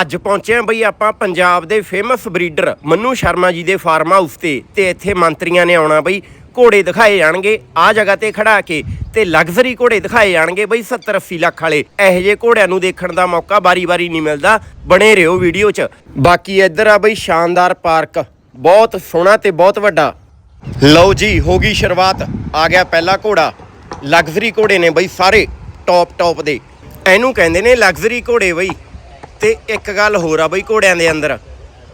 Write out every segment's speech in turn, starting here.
ਅੱਜ ਪਹੁੰਚੇ ਹਾਂ ਬਈ ਆਪਾਂ ਪੰਜਾਬ ਦੇ ਫੇਮਸ ਬਰੀਡਰ ਮੰਨੂ ਸ਼ਰਮਾ ਜੀ ਦੇ ਫਾਰਮ ਹਾਊਸ ਤੇ ਤੇ ਇੱਥੇ ਮੰਤਰੀਆਂ ਨੇ ਆਉਣਾ ਬਈ, ਘੋੜੇ ਦਿਖਾਏ ਜਾਣਗੇ, ਆ ਜਗ੍ਹਾ ਤੇ ਖੜਾ ਕੇ, ਤੇ ਲਗਜ਼ਰੀ ਘੋੜੇ ਦਿਖਾਏ ਜਾਣਗੇ ਬਈ 70 80 ਲੱਖ ਵਾਲੇ। ਇਹੋ ਜਿਹੇ ਘੋੜਿਆਂ ਨੂੰ ਦੇਖਣ ਦਾ ਮੌਕਾ ਬਾਰੀ-ਬਾਰੀ ਨਹੀਂ ਮਿਲਦਾ, ਬਣੇ ਰਹੋ ਵੀਡੀਓ 'ਚ। ਬਾਕੀ ਇੱਧਰ ਆ ਬਈ ਸ਼ਾਨਦਾਰ ਪਾਰਕ, ਬਹੁਤ ਸੋਹਣਾ ਤੇ ਬਹੁਤ ਵੱਡਾ। ਲਓ ਜੀ, ਹੋ ਗਈ ਸ਼ੁਰੂਆਤ, ਆ ਗਿਆ ਪਹਿਲਾ ਘੋੜਾ। ਲਗਜ਼ਰੀ ਘੋੜੇ ਨੇ ਬਈ ਸਾਰੇ ਟੌਪ ਟੌਪ ਦੇ। ਇਹਨੂੰ ਕਹਿੰਦੇ ਨੇ ਲਗਜ਼ਰੀ ਘੋੜੇ ਬਈ। ਤੇ ਇੱਕ ਗੱਲ ਹੋਰ ਆ ਬਈ ਘੋੜਿਆਂ ਦੇ ਅੰਦਰ।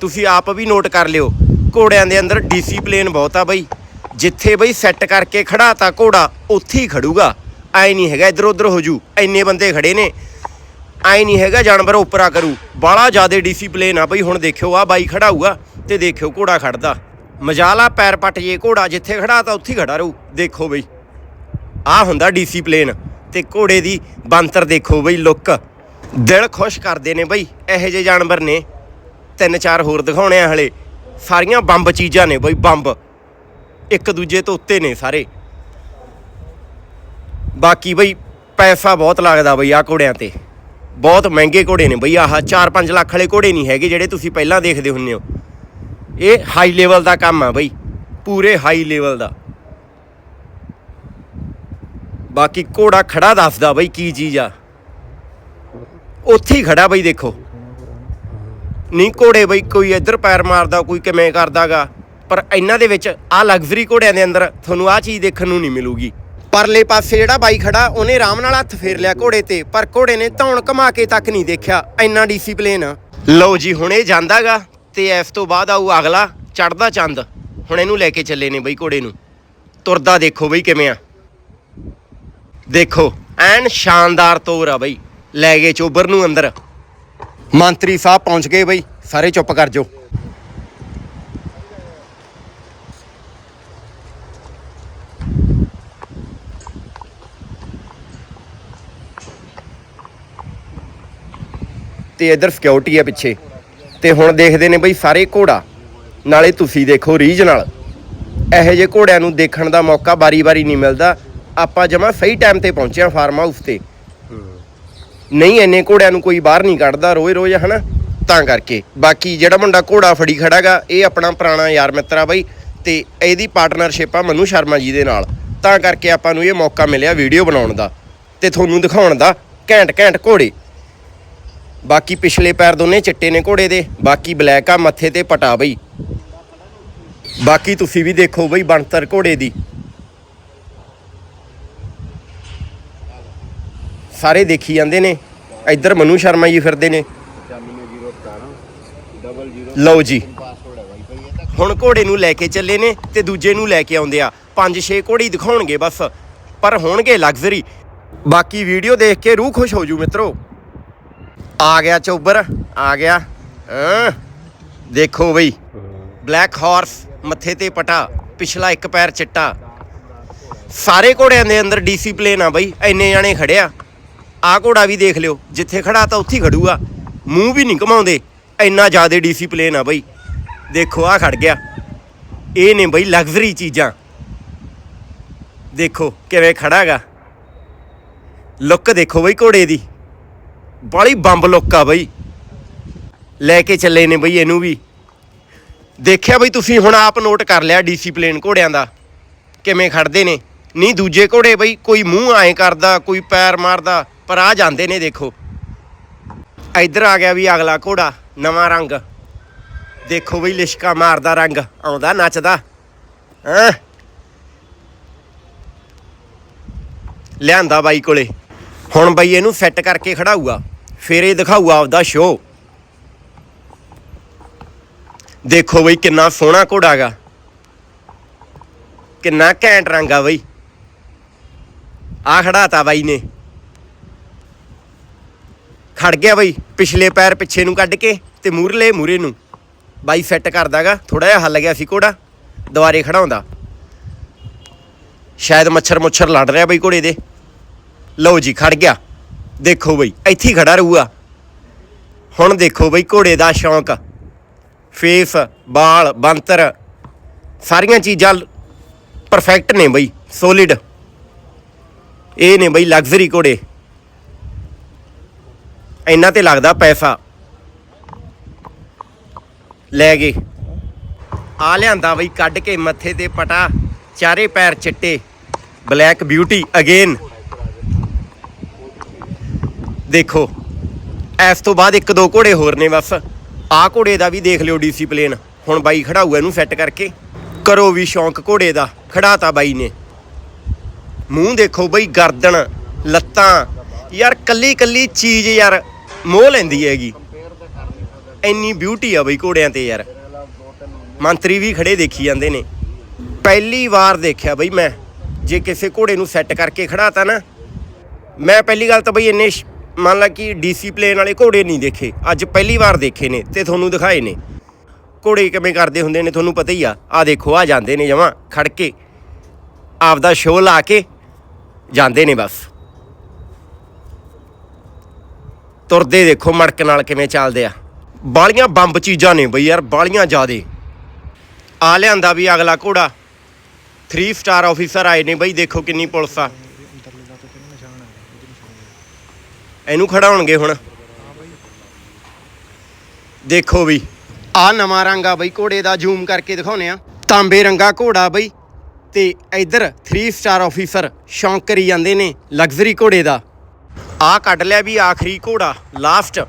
ਤੁਸੀਂ ਆਪ ਵੀ ਨੋਟ ਕਰ ਲਿਓ, ਘੋੜਿਆਂ ਦੇ ਅੰਦਰ ਡੀਸੀ ਪਲੇਨ ਬਹੁਤ ਆ ਬਈ। ਜਿੱਥੇ ਬਈ ਸੈੱਟ ਕਰਕੇ ਖੜਾਤਾ ਘੋੜਾ, ਉੱਥੇ ਹੀ ਖੜੂਗਾ। ਐ ਨਹੀਂ ਹੈਗਾ ਇਧਰ ਉਧਰ ਹੋ ਜੂ ਐਨੇ ਬੰਦੇ ਖੜੇ ਨੇ। ਐ ਨਹੀਂ ਹੈਗਾ ਜਾਨਵਰ ਉੱਪਰਾ ਕਰੂ। ਬਾਲਾ ਜ਼ਿਆਦੇ ਡੀਸੀਪਲੇਨ ਆ ਬਈ, ਹੁਣ ਦੇਖਿਓ ਆ ਬਾਈ ਖੜਾਊਗਾ ਹੋਊਗਾ ਤੇ ਦੇਖਿਓ ਘੋੜਾ ਖੜਦਾ। ਮਜਾਲਾ ਪੈਰ ਪੱਟ ਜੇ ਘੋੜਾ, ਜਿੱਥੇ ਖੜਾ ਤਾਂ ਉੱਥੇ ਹੀ ਖੜਾ ਰਹੂ ਦੇਖੋ ਬਈ ਆ ਹੁੰਦਾ ਡੀਸੀ ਪਲੇਨ ਤੇ ਘੋੜੇ ਦੀ ਬੰਤਰ ਦੇਖੋ ਬਈ ਲੁੱਕ ਦਿਲ ਖੁਸ਼ ਕਰਦੇ ਨੇ ਬਈ, ਇਹੋ ਜਿਹੇ ਜਾਨਵਰ ਨੇ। ਤਿੰਨ ਚਾਰ ਹੋਰ ਦਿਖਾਉਣੇ ਆ ਹਲੇ। ਸਾਰੀਆਂ ਬੰਬ ਚੀਜ਼ਾਂ ਨੇ ਬਈ, ਬੰਬ। ਇੱਕ ਦੂਜੇ ਤੋਂ ਉੱਤੇ ਨੇ ਸਾਰੇ। ਬਾਕੀ ਬਈ, ਪੈਸਾ ਬਹੁਤ ਲੱਗਦਾ ਬਈ ਆ ਘੋੜਿਆਂ ਤੇ। ਬਹੁਤ ਮਹਿੰਗੇ ਘੋੜੇ ਨੇ ਬਈ, ਆਹ 4-5 ਲੱਖ ਵਾਲੇ ਘੋੜੇ ਨਹੀਂ ਹੈਗੇ ਜਿਹੜੇ ਤੁਸੀਂ ਪਹਿਲਾਂ ਦੇਖਦੇ ਹੁੰਨੇ ਹੋ। ਇਹ ਹਾਈ ਲੈਵਲ ਦਾ ਕੰਮ ਆ ਬਈ, ਪੂਰੇ ਹਾਈ ਲੈਵਲ ਦਾ। ਬਾਕੀ ਘੋੜਾ ਖੜਾ ਦੱਸਦਾ ਬਈ ਕੀ ਚੀਜ਼ ਆ। ਉੱਥੇ ਹੀ ਖੜਾ ਬਈ ਦੇਖੋ। ਨਹੀਂ ਘੋੜੇ ਬਈ ਕੋਈ ਇੱਧਰ ਪੈਰ ਮਾਰਦਾ, ਕੋਈ ਕਿਵੇਂ ਕਰਦਾਗਾ। ਪਰ ਇਹਨਾਂ ਦੇ ਵਿੱਚ ਆ ਲਗਜ਼ਰੀ ਘੋੜਿਆਂ ਦੇ ਅੰਦਰ ਤੁਹਾਨੂੰ ਆ ਚੀਜ਼ ਦੇਖਣ ਨੂੰ ਨਹੀਂ ਮਿਲੂਗੀ। ਪਰਲੇ ਪਾਸੇ ਜਿਹੜਾ ਬਾਈ ਖੜਾ, ਉਹਨੇ ਆਰਾਮ ਨਾਲ ਹੱਥ ਫੇਰ ਲਿਆ ਘੋੜੇ ਤੇ, ਪਰ ਘੋੜੇ ਨੇ ਧੌਣ ਘਮਾ ਕੇ ਤੱਕ ਨਹੀਂ ਦੇਖਿਆ। ਇੰਨਾ ਡੀਸੀਪਲੇਨ ਆ ਲਓ ਜੀ, ਹੁਣ ਇਹ ਜਾਂਦਾਗਾ ਤੇ ਇਸ ਤੋਂ ਬਾਅਦ ਆਊ ਅਗਲਾ ਚੜਦਾ ਚੰਦ। ਹੁਣ ਇਹਨੂੰ ਲੈ ਕੇ ਚੱਲੇ ਨੇ ਬਈ ਘੋੜੇ ਨੂੰ। ਤੁਰਦਾ ਦੇਖੋ ਬਈ ਕਿਵੇਂ ਆ। ਦੇਖੋ, ਐਨ ਸ਼ਾਨਦਾਰ ਤੋਰ ਆ ਬਈ। ਲੈ ਗਏ ਚੋਬਰ ਨੂੰ ਅੰਦਰ। ਮੰਤਰੀ ਸਾਹਿਬ ਪਹੁੰਚ ਗਏ ਬਈ, ਸਾਰੇ ਚੁੱਪ ਕਰ ਜੋ ਤੇ ਇਧਰ ਸਿਕਿਉਰਿਟੀ ਆ ਪਿੱਛੇ। ਤੇ ਹੁਣ ਦੇਖਦੇ ਨੇ ਬਈ ਸਾਰੇ ਘੋੜਾ। ਨਾਲੇ ਤੁਸੀਂ ਦੇਖੋ ਰੀਜਨਲ ਇਹੋ ਜਿਹੇ ਘੋੜਿਆਂ ਨੂੰ ਦੇਖਣ ਦਾ ਮੌਕਾ ਬਾਰੀ-ਬਾਰੀ ਨਹੀਂ ਮਿਲਦਾ। ਆਪਾਂ ਜਮਾ ਸਹੀ ਟਾਈਮ ਤੇ ਪਹੁੰਚੇ ਆ ਫਾਰਮ ਹਾਊਸ ਤੇ। ਨਹੀਂ, ਇੰਨੇ ਘੋੜਿਆਂ ਨੂੰ ਕੋਈ ਬਾਹਰ ਨਹੀਂ ਕੱਢਦਾ ਰੋਜ਼-ਰੋਜ਼ ਹਨਾ? ਤਾਂ ਕਰਕੇ। ਬਾਕੀ ਜਿਹੜਾ ਮੁੰਡਾ ਘੋੜਾ ਫੜੀ ਖੜਾਗਾ, ਇਹ ਆਪਣਾ ਪੁਰਾਣਾ ਯਾਰ ਮਿੱਤਰ ਆ ਬਾਈ ਤੇ ਇਹਦੀ ਪਾਰਟਨਰਸ਼ਿਪ ਆ ਮਨੂ ਸ਼ਰਮਾ ਜੀ ਦੇ ਨਾਲ। ਤਾਂ ਕਰਕੇ ਆਪਾਂ ਨੂੰ ਇਹ ਮੌਕਾ ਮਿਲਿਆ ਵੀਡੀਓ ਬਣਾਉਣ ਦਾ ਤੇ ਤੁਹਾਨੂੰ ਦਿਖਾਉਣ ਦਾ ਘੈਂਟ ਘੈਂਟ ਘੋੜੇ। ਬਾਕੀ ਪਿਛਲੇ ਪੈਰ ਦੋਨੇ ਚਿੱਟੇ ਨੇ ਘੋੜੇ ਦੇ, ਬਾਕੀ ਬਲੈਕ ਆ ਮੱਥੇ ਤੇ ਪਟਾ ਬਈ। ਬਾਕੀ ਤੁਸੀਂ ਵੀ ਦੇਖੋ ਬਈ ਬਣਤਰ ਘੋੜੇ ਦੀ। ਸਾਰੇ ਦੇਖੀ ਜਾਂਦੇ ਨੇ। ਇੱਧਰ ਮਨੂ ਸ਼ਰਮਾ ਜੀ ਫਿਰਦੇ ਨੇ। ਲਓ ਜੀ। ਹੁਣ ਘੋੜੇ ਨੂੰ ਲੈ ਕੇ ਚੱਲੇ ਨੇ ਤੇ ਦੂਜੇ ਨੂੰ ਲੈ ਕੇ ਆਉਂਦੇ ਆ। ਪੰਜ ਛੇ ਘੋੜੀ ਦਿਖਾਉਣਗੇ ਬਸ। ਪਰ ਹੋਣਗੇ ਲਗਜ਼ਰੀ। ਬਾਕੀ ਵੀਡੀਓ ਦੇਖ ਕੇ ਰੂਹ ਖੁਸ਼ ਹੋ ਜੂ ਮਿੱਤਰੋ। ਆ ਗਿਆ ਚੋਬਰ। ਆ ਗਿਆ। ਦੇਖੋ ਬਈ। ਬਲੈਕ ਹਾਰਸ ਮੱਥੇ ਤੇ ਪਟਾ, ਪਿਛਲਾ ਇੱਕ ਪੈਰ ਚਿੱਟਾ। ਸਾਰੇ ਘੋੜਿਆਂ ਦੇ ਅੰਦਰ ਡੀਸੀਪਲੇਨ ਆ ਬਈ। ਇੰਨੇ ਜਾਣੇ ਖੜਿਆ ਆ ਘੋੜਾ ਵੀ ਦੇਖ ਲਿਓ, ਜਿੱਥੇ ਖੜਾ ਤਾਂ ਉੱਥੇ ਖੜੂਗਾ। ਮੂੰਹ ਵੀ ਨਹੀਂ ਘਮਾਉਂਦੇ। ਇੰਨਾ ਜ਼ਿਆਦਾ ਡੀਸੀ ਪਲੇਨ ਆ ਬਈ। ਦੇਖੋ ਆ ਖੜ ਗਿਆ। ਇਹ ਨੇ ਬਈ ਲਗਜ਼ਰੀ ਚੀਜ਼ਾਂ। ਦੇਖੋ, ਕਿਵੇਂ ਖੜਾਗਾ। ਲੁੱਕ ਦੇਖੋ ਬਈ ਘੋੜੇ ਦੀ। ਬੜੀ ਬੰਬ ਲੁੱਕ ਆ ਬਈ। ਲੈ ਕੇ ਚੱਲੇ ਨੇ ਬਈ ਇਹਨੂੰ ਵੀ। ਦੇਖਿਆ ਬਈ ਤੁਸੀਂ, ਹੁਣ ਆਪ ਨੋਟ ਕਰ ਲਿਆ ਡੀਸੀਪਲੇਨ ਘੋੜਿਆਂ ਦਾ। ਕਿਵੇਂ ਖੜਦੇ ਨੇ। ਨਹੀਂ, ਦੂਜੇ ਘੋੜੇ ਬਈ, ਕੋਈ ਮੂੰਹ ਐਂ ਕਰਦਾ, ਕੋਈ ਪੈਰ ਮਾਰਦਾ। ਪਰ ਆ ਜਾਂਦੇ ਨੇ ਦੇਖੋ। ਇੱਧਰ ਆ ਗਿਆ ਵੀ ਅਗਲਾ ਘੋੜਾ, ਨਵਾਂ ਰੰਗ। ਦੇਖੋ ਬਈ ਲਿਸ਼ਕਾ ਮਾਰਦਾ ਰੰਗ, ਆਉਂਦਾ, ਨੱਚਦਾ। ਹਾਂ? ਲਿਆਂਦਾ ਬਾਈ ਕੋਲੇ। ਹੁਣ ਬਈ ਇਹਨੂੰ ਸੈੱਟ ਕਰਕੇ ਖੜਾਊਗਾ, ਫਿਰ ਇਹ ਦਿਖਾਊਗਾ ਆਪਦਾ ਸ਼ੋਅ ਦੇਖੋ ਬਈ ਕਿੰਨਾ ਸੋਹਣਾ ਘੋੜਾ ਗਾ ਕਿੰਨਾ ਘੈਂਟ ਰੰਗ ਆ ਬਈ। ਆ ਖੜਾਤਾ ਬਾਈ ਨੇ। ਖੜ ਗਿਆ ਬਈ, ਪਿਛਲੇ ਪੈਰ ਪਿੱਛੇ ਨੂੰ ਕੱਢ ਕੇ ਤੇ ਮੂਰਲੇ ਮੂਰੇ ਨੂੰ। ਬਾਈ ਸੈੱਟ ਕਰਦਾਗਾ ਥੋੜਾ ਜਿਹਾ ਹੱਲ ਗਿਆ ਸੀ ਘੋੜਾ, ਦੁਬਾਰੇ ਖੜਾਉਂਦਾ। ਸ਼ਾਇਦ ਮੱਛਰ ਮੁੱਛਰ ਲੜ ਰਿਹਾ ਬਈ ਘੋੜੇ ਦੇ। ਲਓ ਜੀ, ਖੜ ਗਿਆ। ਦੇਖੋ ਬਈ, ਇੱਥੇ ਹੀ ਖੜਾ ਰਹੂਗਾ। ਹੁਣ ਦੇਖੋ ਬਈ ਘੋੜੇ ਦਾ ਸ਼ੌਂਕ। ਫੇਸ ਬਾਲ, ਬੰਤਰ, ਸਾਰੀਆਂ ਚੀਜ਼ਾਂ ਪਰਫੈਕਟ ਨੇ ਬਈ ਸੋਲਿਡ ਇਹ ਨੇ ਬਈ ਲਗਜ਼ਰੀ ਘੋੜੇ। ਇਹਨਾਂ ਤੇ ਲੱਗਦਾ ਪੈਸਾ। ਲੈ ਗਏ ਆ ਲਿਆਂਦਾ ਬਈ, ਕੱਢ ਕੇ ਮੱਥੇ ਤੇ ਪਟਾ, ਚਾਰੇ ਪੈਰ ਚਿੱਟੇ। ਬਲੈਕ ਬਿਊਟੀ ਅਗੇਨ ਦੇਖੋ, ਇਸ ਤੋਂ ਬਾਅਦ ਇੱਕ ਦੋ ਘੋੜੇ ਹੋਰ ਨੇ ਬਸ। ਆ ਘੋੜੇ ਦਾ ਵੀ ਦੇਖ ਲਿਓ ਡਿਸਪਲਿਨ ਹੁਣ ਬਾਈ ਖੜਾਊਗਾ ਇਹਨੂੰ ਸੈੱਟ ਕਰਕੇ। ਕਰੋ ਵੀ ਸ਼ੌਂਕ ਘੋੜੇ ਦਾ, ਖੜਾਤਾ ਬਾਈ ਨੇ। ਮੂੰਹ ਦੇਖੋ ਬਈ, ਗਰਦਨ, ਲੱਤਾਂ। ਯਾਰ ਕੱਲੀ ਕੱਲੀ ਚੀਜ਼ ਯਾਰ। ਮੋਹ ਲੈਂਦੀ ਹੈਗੀ। ਇੰਨੀ ਬਿਊਟੀ ਆ ਬਈ ਘੋੜਿਆਂ ਤੇ ਯਾਰ। ਮੰਤਰੀ ਵੀ ਖੜੇ ਦੇਖੀ ਜਾਂਦੇ ਨੇ। ਪਹਿਲੀ ਵਾਰ ਦੇਖਿਆ ਬਈ ਮੈਂ। ਜੇ ਕਿਸੇ ਘੋੜੇ ਨੂੰ ਸੈੱਟ ਕਰਕੇ ਖੜਾਤਾ ਨਾ। ਮੈਂ ਪਹਿਲੀ ਗੱਲ ਤਾਂ ਬਈ ਇੰਨੇ ਮੰਨ ਲਾ ਕਿ ਡੀਸੀਪਲੇਨ ਵਾਲੇ ਘੋੜੇ ਨਹੀਂ ਦੇਖੇ। ਅੱਜ ਪਹਿਲੀ ਵਾਰ ਦੇਖੇ ਨੇ ਤੇ ਤੁਹਾਨੂੰ ਦਿਖਾਏ ਨੇ। ਘੋੜੇ ਕਿਵੇਂ ਕਰਦੇ ਹੁੰਦੇ ਨੇ ਤੁਹਾਨੂੰ ਪਤਾ ਹੀ ਆ। ਆ ਦੇਖੋ, ਆ ਜਾਂਦੇ ਨੇ ਜਮਾਂ ਖੜ ਕੇ। ਆਪਦਾ ਸ਼ੋਅ ਲਾ ਕੇ ਜਾਂਦੇ ਨੇ ਬਸ। ਤੁਰਦੇ ਦੇਖੋ ਮੜਕ ਨਾਲ ਕਿਵੇਂ ਚੱਲਦੇ ਆ। ਬਾਲੀਆਂ ਬੰਬ ਚੀਜ਼ਾਂ ਨੇ ਬਈ ਯਾਰ, ਬਾਲੀਆਂ ਜ਼ਿਆਦੇ। ਆ ਲਿਆਂਦਾ ਵੀ ਅਗਲਾ ਘੋੜਾ। 3 ਸਟਾਰ ਆਫੀਸਰ ਆਏ ਨੇ ਬਈ, ਦੇਖੋ ਕਿੰਨੀ ਪੁਲਿਸ ਆ। ਇਹਨੂੰ ਖੜਾਉਣਗੇ ਹੁਣ। ਦੇਖੋ ਵੀ। ਆ ਨਵਾਂ ਰੰਗ ਆ ਬਈ, ਘੋੜੇ ਦਾ ਜ਼ੂਮ ਕਰਕੇ ਦਿਖਾਉਨੇ ਆ। ਤਾਂਬੇ ਰੰਗਾ ਘੋੜਾ ਬਈ। ਤੇ ਇੱਧਰ 3 ਸਟਾਰ ਆਫੀਸਰ ਸ਼ੌਂਕ ਕਰੀ ਜਾਂਦੇ ਨੇ ਲਗਜ਼ਰੀ ਘੋੜੇ ਦਾ। ਆ ਕੱਢ ਲਿਆ ਵੀ ਆਖਰੀ ਘੋੜਾ ਲਾਸਟ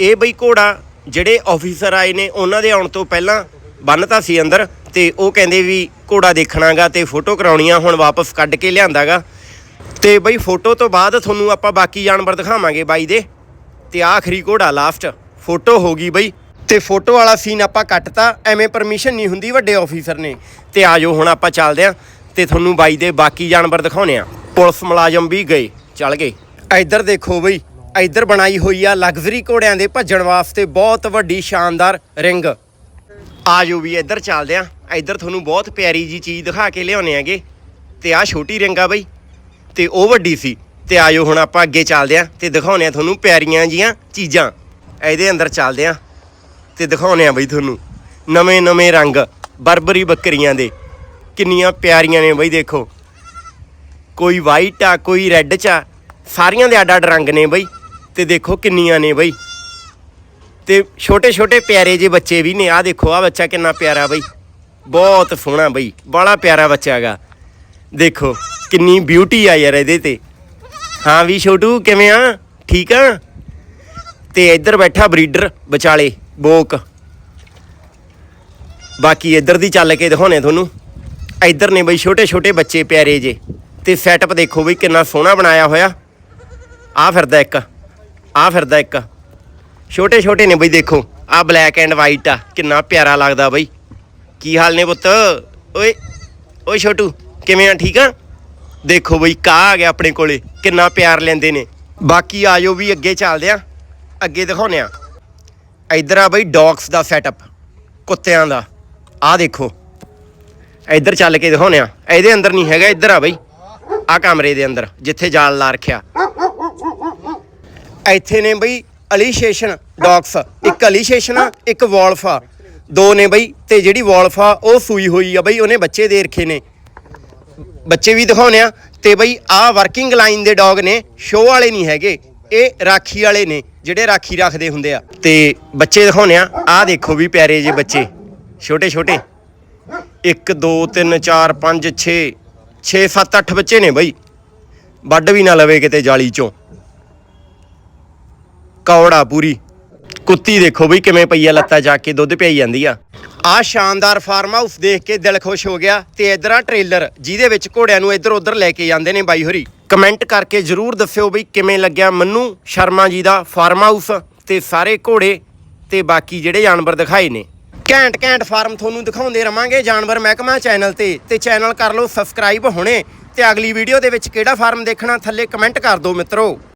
ਇਹ ਬਈ ਘੋੜਾ ਜਿਹੜੇ ਆਫੀਸਰ ਆਏ ਨੇ, ਉਹਨਾਂ ਦੇ ਆਉਣ ਤੋਂ ਪਹਿਲਾਂ ਬੰਨਤਾ ਸੀ ਅੰਦਰ ਤੇ ਉਹ ਕਹਿੰਦੇ ਵੀ ਘੋੜਾ ਦੇਖਣਾਗਾ ਤੇ ਫੋਟੋ ਕਰਾਉਣੀਆਂ, ਹੁਣ ਵਾਪਸ ਕੱਢ ਕੇ ਲਿਆਂਦਾਗਾ। ਤੇ ਬਈ ਫੋਟੋ ਤੋਂ ਬਾਅਦ ਤੁਹਾਨੂੰ ਆਪਾਂ ਬਾਕੀ ਜਾਨਵਰ ਦਿਖਾਵਾਂਗੇ ਬਾਈ ਦੇ। ਤੇ ਆਖਰੀ ਘੋੜਾ ਲਾਸਟ ਫੋਟੋ ਹੋ ਗਈ ਬਈ। ਤੇ ਫੋਟੋ ਵਾਲਾ ਸੀਨ ਆਪਾਂ ਕੱਟਤਾ, ਐਵੇਂ ਪਰਮਿਸ਼ਨ ਨਹੀਂ ਹੁੰਦੀ ਵੱਡੇ ਆਫੀਸਰ ਨੇ। ਤੇ ਆਜੋ ਹੁਣ ਆਪਾਂ ਚੱਲਦੇ ਆਂ। ਤੇ ਤੁਹਾਨੂੰ ਬਾਈ ਦੇ ਬਾਕੀ ਜਾਨਵਰ ਦਿਖਾਉਣੇ ਆ। ਪੁਲਿਸ ਮੁਲਾਜ਼ਮ ਵੀ ਗਏ, ਚੱਲ ਗਏ। ਇੱਧਰ ਦੇਖੋ ਬਈ, ਇੱਧਰ ਬਣਾਈ ਹੋਈ ਆ ਲਗਜ਼ਰੀ ਘੋੜਿਆਂ ਦੇ ਭੱਜਣ ਵਾਸਤੇ ਬਹੁਤ ਵੱਡੀ ਸ਼ਾਨਦਾਰ ਰਿੰਗ। ਆਜੋ ਵੀ ਇੱਧਰ ਚੱਲਦੇ ਆਂ। ਇੱਧਰ ਤੁਹਾਨੂੰ ਬਹੁਤ ਪਿਆਰੀ ਜੀ ਚੀਜ਼ ਦਿਖਾ ਕੇ ਲਿਆਉਣੇ ਆਗੇ। ਤੇ ਆਹ ਛੋਟੀ ਰਿੰਗ ਆ ਬਈ, ਤੇ ਉਹ ਵੱਡੀ ਸੀ। ਤੇ ਆਜੋ ਹੁਣ ਆਪਾਂ ਅੱਗੇ ਚੱਲਦੇ ਆਂ ਤੇ ਦਿਖਾਉਣੇ ਆ ਤੁਹਾਨੂੰ ਪਿਆਰੀਆਂ ਜੀਆਂ ਚੀਜ਼ਾਂ। ਇਹਦੇ ਅੰਦਰ ਚੱਲਦੇ ਆਂ ਤੇ ਦਿਖਾਉਣੇ ਆ ਬਈ ਤੁਹਾਨੂੰ ਨਵੇਂ ਨਵੇਂ ਰੰਗ, ਬਰਬਰੀ ਬੱਕਰੀਆਂ ਦੇ। ਕਿੰਨੀਆਂ ਪਿਆਰੀਆਂ ਨੇ ਬਈ, ਦੇਖੋ। ਕੋਈ ਵਾਈਟ ਆ, ਕੋਈ ਰੈੱਡ ਚ ਆ। ਸਾਰੀਆਂ ਦੇ ਅੱਡ ਅੱਡ ਰੰਗ ਨੇ ਬਈ, ਤੇ ਦੇਖੋ ਕਿੰਨੀਆਂ ਨੇ ਬਈ। ਤੇ ਛੋਟੇ ਛੋਟੇ ਪਿਆਰੇ ਜੇ ਬੱਚੇ ਵੀ ਨੇ ਆ ਦੇਖੋ ਆ ਬੱਚਾ ਕਿੰਨਾ ਪਿਆਰਾ ਬਈ। ਬਹੁਤ ਸੋਹਣਾ ਬਈ ਬੜਾ ਪਿਆਰਾ ਬੱਚਾ ਹੈਗਾ ਦੇਖੋ, ਕਿੰਨੀ ਬਿਊਟੀ ਆ ਯਾਰ ਇਹਦੇ ਤੇ। ਹਾਂ ਵੀ ਛੋਟੂ, ਕਿਵੇਂ ਆ? ਠੀਕ ਆ? ਤੇ ਇੱਧਰ ਬੈਠਾ ਬਰੀਡਰ ਵਿਚਾਲੇ, ਬੋਕ। ਬਾਕੀ ਇੱਧਰ ਦੀ ਚੱਲ ਕੇ ਦਿਖਾਉਣੇ ਤੁਹਾਨੂੰ। ਇੱਧਰ ਨੇ ਬਈ ਛੋਟੇ ਛੋਟੇ ਬੱਚੇ ਪਿਆਰੇ ਜੇ ਤੇ ਸੈਟਅਪ ਦੇਖੋ ਬਈ ਕਿੰਨਾ ਸੋਹਣਾ ਬਣਾਇਆ ਹੋਇਆ। ਆ ਫਿਰਦਾ ਇੱਕ, ਆ ਫਿਰਦਾ ਇੱਕ। ਛੋਟੇ ਛੋਟੇ ਨੇ ਬਈ ਦੇਖੋ, ਆ ਬਲੈਕ ਐਂਡ ਵਾਈਟ ਆ, ਕਿੰਨਾ ਪਿਆਰਾ ਲੱਗਦਾ ਬਈ। ਕੀ ਹਾਲ ਨੇ ਪੁੱਤ? ਓਏ ਓਏ ਛੋਟੂ, ਕਿਵੇਂ ਆ, ਠੀਕ ਆ? ਦੇਖੋ ਬਈ ਕਾ ਆ ਗਿਆ ਆਪਣੇ ਕੋਲੇ, ਕਿੰਨਾ ਪਿਆਰ ਲੈਂਦੇ ਨੇ। ਬਾਕੀ ਆਜੋ ਵੀ ਅੱਗੇ ਚੱਲਦੇ ਆ, ਅੱਗੇ ਦਿਖਾਉਨੇ ਆ। ਇੱਧਰ ਆ ਬਈ ਡੌਗਸ ਦਾ ਸੈਟਅਪ ਕੁੱਤਿਆਂ ਦਾ। ਆ ਦੇਖੋ, ਇੱਧਰ ਚੱਲ ਕੇ ਦਿਖਾਉਨੇ ਆ। ਇਹਦੇ ਅੰਦਰ ਨਹੀਂ ਹੈਗਾ ਇੱਧਰ ਆ ਬਈ ਆ ਕਮਰੇ ਦੇ ਅੰਦਰ, ਜਿੱਥੇ ਜਾਲ ਲਾ ਰੱਖਿਆ। ਇੱਥੇ ਨੇ ਬਈ ਅਲੀਸ਼ੇਸ਼ਨ ਡੌਗਸ। ਇੱਕ ਅਲੀਸ਼ੇਸ਼ਨ ਆ ਇੱਕ ਵੋਲਫ। ਆ ਦੋ ਨੇ ਬਈ, ਤੇ ਜਿਹੜੀ ਵੋਲਫ ਆ ਉਹ ਸੂਈ ਹੋਈ ਆ ਬਈ, ਉਹਨੇ ਬੱਚੇ ਦੇ ਰੱਖੇ ਨੇ। ਬੱਚੇ ਵੀ ਦਿਖਾਉਣੇ ਆ। ਤੇ ਬਈ ਆ ਵਰਕਿੰਗ ਲਾਈਨ ਦੇ ਡੌਗ ਨੇ ਸ਼ੋਅ ਵਾਲੇ ਨਹੀਂ ਹੈਗੇ। ਇਹ ਰਾਖੀ ਵਾਲੇ ਨੇ, ਜਿਹੜੇ ਰਾਖੀ ਰੱਖਦੇ ਹੁੰਦੇ ਆ। ਤੇ ਬੱਚੇ ਦਿਖਾਉਣੇ ਆ। ਆ ਦੇਖੋ ਵੀ ਪਿਆਰੇ ਜੇ ਬੱਚੇ। ਛੋਟੇ ਛੋਟੇ। 1 2 3 4 5 6 6 7 8 ਬੱਚੇ ਨੇ ਬਈ। ਵੱਡ ਵੀ ਨਾ ਲਵੇ ਕਿਤੇ ਜਾਲੀ ਚੋਂ। ਕੌੜਾ ਪੂਰੀ। ਕੁੱਤੀ ਦੇਖੋ ਬਈ ਕਿਵੇਂ ਪਈ ਆ ਲੱਤਾਂ ਜਾ ਕੇ, ਦੁੱਧ ਪਿਆਈ ਜਾਂਦੀ ਆ। ਆ ਸ਼ਾਨਦਾਰ ਫਾਰਮ ਹਾਊਸ ਦੇਖ ਕੇ ਦਿਲ ਖੁਸ਼ ਹੋ ਗਿਆ ਤੇ ਇਧਰ ਆ ਟ੍ਰੇਲਰ, ਜਿਹਦੇ ਵਿੱਚ ਘੋੜਿਆਂ ਨੂੰ ਇੱਧਰ ਉੱਧਰ ਲੈ ਕੇ ਜਾਂਦੇ ਨੇ ਬਾਈ ਹੋਰੀ। ਕਮੈਂਟ ਕਰਕੇ ਜਰੂਰ ਦੱਸਿਓ ਬਈ ਕਿਵੇਂ ਲੱਗਿਆ ਮੰਨੂ ਸ਼ਰਮਾ ਜੀ ਦਾ ਫਾਰਮ ਹਾਊਸ ਤੇ ਸਾਰੇ ਘੋੜੇ ਤੇ ਬਾਕੀ ਜਿਹੜੇ ਜਾਨਵਰ ਦਿਖਾਏ ਨੇ। ਘੈਂਟ ਘੈਂਟ ਫਾਰਮ ਤੁਹਾਨੂੰ ਦਿਖਾਉਂਦੇ ਰਵਾਂਗੇ ਜਾਨਵਰ ਮਹਿਕਮਾ ਚੈਨਲ ਤੇ। ਤੇ ਚੈਨਲ ਕਰ ਲਓ ਸਬਸਕ੍ਰਾਈਬ ਹੁਣੇ ਤੇ ਅਗਲੀ ਵੀਡੀਓ ਦੇ ਵਿੱਚ ਕਿਹੜਾ ਫਾਰਮ ਦੇਖਣਾ ਥੱਲੇ ਕਮੈਂਟ ਕਰ ਦਿਓ ਮਿੱਤਰੋ।